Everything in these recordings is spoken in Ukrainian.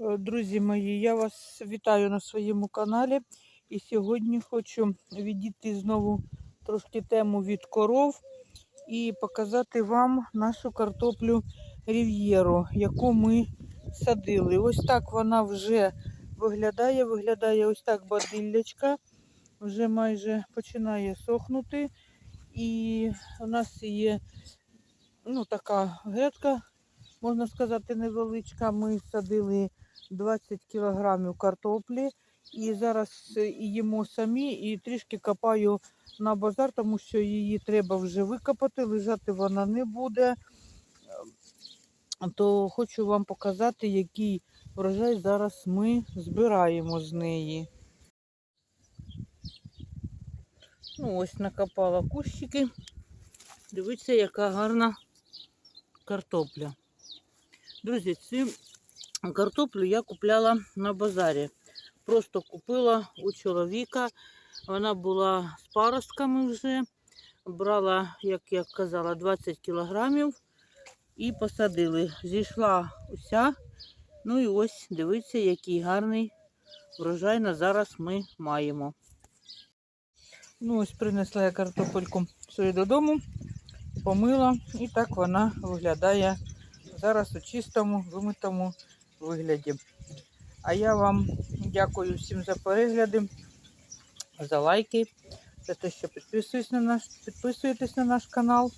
Е, Друзі мої, я вас вітаю на своєму каналі. І сьогодні хочу відійти знову трошки тему від коров і показати вам нашу картоплю Рів'єру, яку ми садили. Ось так вона вже виглядає. Виглядає ось так бадиллячка. Вже майже починає сохнути. І у нас є ну, така грядка, можна сказати, невеличка. Ми садили 20 кілограмів картоплі. І зараз е, їмо самі, і трішки копаю на базар, тому що її треба вже викопати, лежати вона не буде. Е, То хочу вам показати, який врожай зараз ми збираємо з неї. Ну, ось накопала кущики. Дивіться, яка гарна картопля. Друзі, цю картоплю я купляла на базарі. Просто купила у чоловіка. Вона була з паростками вже. Брала, як я казала, 20 кілограмів і посадили. Зійшла уся. Ну і ось дивіться, який гарний врожай на зараз ми маємо. Ну, ось принесла я картопельку свою додому, помила, і так вона виглядає зараз у чистому, вимитому вигляді. А я вам дякую всім за перегляди, за лайки, за те, що на наш, підписуєтесь на наш канал.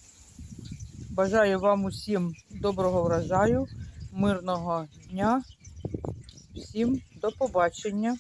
Бажаю вам усім доброго врожаю, мирного дня. Всім до побачення.